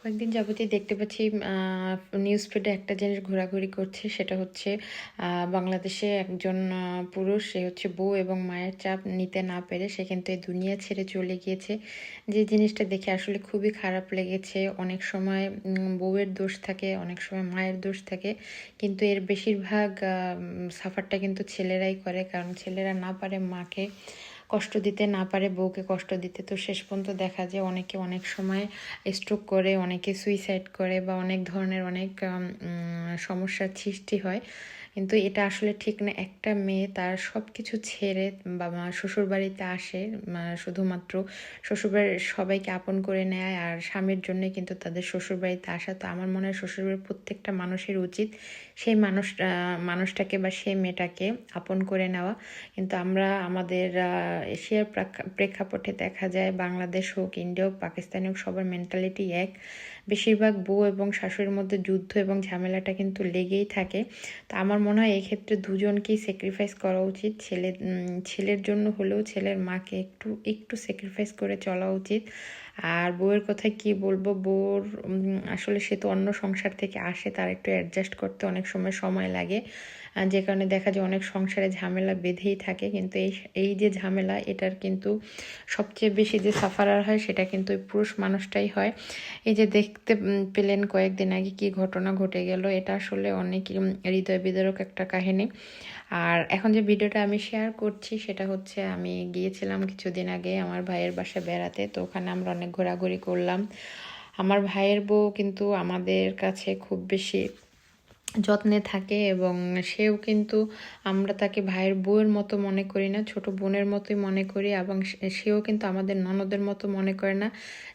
কয়েকদিন যাবতীয় দেখতে পাচ্ছি নিউজ ফিডে একটা জিনিস ঘোরাঘুরি করছে, সেটা হচ্ছে বাংলাদেশে একজন পুরুষ, সে হচ্ছে বউ এবং মায়ের চাপ নিতে না পেরে সে কিন্তু এই দুনিয়া ছেড়ে চলে গিয়েছে। যে জিনিসটা দেখে আসলে খুবই খারাপ লেগেছে। অনেক সময় বউয়ের দোষ থাকে, অনেক সময় মায়ের দোষ থাকে, কিন্তু এর বেশিরভাগ সাফারটা কিন্তু ছেলেরাই করে, কারণ ছেলেরা না পারে মাকে কষ্ট দিতে না পারে, বউকে কষ্ট দিতে। তো শেষ পর্যন্ত দেখা যায় অনেকে অনেক সময় স্ট্রোক করে, অনেকে সুইসাইড করে বা অনেক ধরনের অনেক সমস্যার সৃষ্টি হয়। কিন্তু এটা আসলে ঠিক না। একটা মেয়ে তার সব কিছু ছেড়ে বাবা শ্বশুর বাড়িতে আসে শুধুমাত্র শ্বশুরবাড়ির সবাইকে আপন করে নেয় আর স্বামীর জন্য কিন্তু তাদের শ্বশুর বাড়িতে আসা। তো আমার মনে হয় শ্বশুরবাড়ির প্রত্যেকটা মানুষের উচিত সেই মানুষ মানুষটাকে বা সেই মেয়েটাকে আপন করে নেওয়া। কিন্তু আমরা আমাদের এশিয়ার প্রাক- প্রেক্ষাপটে দেখা যায় বাংলাদেশ হোক, ইন্ডিয়া হোক, পাকিস্তান হোক, সবার মেন্টালিটি এক। বেশিরভাগ বউ এবং শাশুড়ির মধ্যে যুদ্ধ এবং ঝামেলাটা কিন্তু লেগেই থাকে। তো আমার মনে হয় এক্ষেত্রে দুজনকেই স্যাক্রিফাইস করা উচিত। ছেলে ছেলের জন্য হলেও ছেলের মাকে একটু একটু স্যাক্রিফাইস করে চলা উচিত। আর বউয়ের কথা কি বলব? বউর আসলে সে তো অন্য সংসার থেকে আসে, তার একটু অ্যাডজাস্ট করতে অনেক সময় সময় লাগে। যে কারণে দেখা যায় অনেক সংসারে ঝামেলা বেঁধেই থাকে, কিন্তু এই এই যে ঝামেলা, এটার কিন্তু সবচেয়ে বেশি যে সাফারার হয়, সেটা কিন্তু ওই পুরুষ মানুষটাই হয়। এই যে দেখতে পেলেন কয়েকদিন আগে কি ঘটনা ঘটে গেল, এটা আসলে অনেক হৃদয় বিদারক একটা কাহিনী। আর এখন যে ভিডিওটা আমি শেয়ার করছি, সেটা হচ্ছে আমি গিয়েছিলাম কিছুদিন আগে আমার ভাইয়ের বাসা বেড়াতে। তো ওখানে আমরা অনেক ঘোরাঘুরি করলাম। আমার ভাইয়ের বউ কিন্তু আমাদের কাছে খুব বেশি যত্নে থাকে এবং সেও কিন্তু আমরা তাকে ভাইয়ের বউয়ের মতো মনে করি না, ছোট বোনের মতোই মনে করি এবং সেও কিন্তু আমাদের ননদের মতো মনে করে না।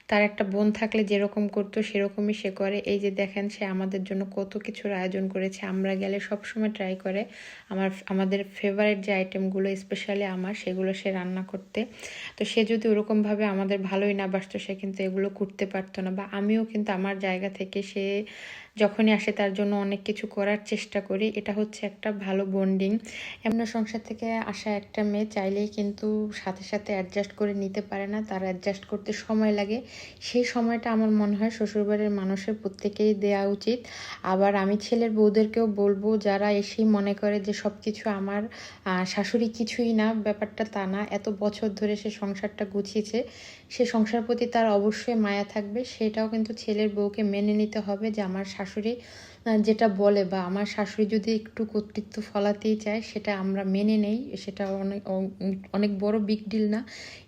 তার একটা বোন থাকলে যেরকম করতো সেরকমই সে করে। এই যে দেখেন, সে আমাদের জন্য কত কিছুর আয়োজন করেছে। আমরা গেলে সব সময় ট্রাই করে। আমার, আমাদের ফেভারিট যে আইটেমগুলো স্পেশালি আমার, সেগুলো সে রান্না করতে। তো সে যদি ওরকমভাবে আমাদের ভালোই না বাসতো, সে কিন্তু এগুলো করতে পারতো না বা আমিও কিন্তু আমার জায়গা থেকে সে যখনই আসে তার জন্য অনেক কিছু করার চেষ্টা করি। এটা হচ্ছে একটা ভালো বন্ডিং এমন সংসার থেকে আসা একটা মেয়ে চাইলেই কিন্তু সাথে সাথে অ্যাডজাস্ট করে নিতে পারে না, তার অ্যাডজাস্ট করতে সময় লাগে। সেই সময়টা আমার মনে হয় শ্বশুরবাড়ির মানুষের প্রত্যেকেই দেওয়া উচিত। আবার আমি ছেলের বউদেরকেও বলব, যারা এসেই মনে করে যে সব কিছু আমার শাশুড়ি কিছুই না, ব্যাপারটা তা না, এত বছর ধরে সে সংসারটা গুছিয়েছে, সে সংসার প্রতি তার অবশ্যই মায়া থাকবে। সেটাও কিন্তু ছেলের বউকে মেনে নিতে হবে যে আমার শাশুড়ি যেটা বলে বা আমার শাশুড়ি যদি একটু কর্তৃত্ব ফলাতেই চায়, সেটা আমরা মেনে নেই, সেটা অনেক অনেক বড় বিগ ডিল না।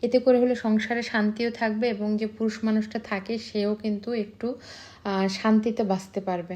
এতে করে হলে সংসারে শান্তিও থাকবে এবং যে পুরুষ মানুষটা থাকে, সেও কিন্তু একটু শান্তিতে বাঁচতে পারবে।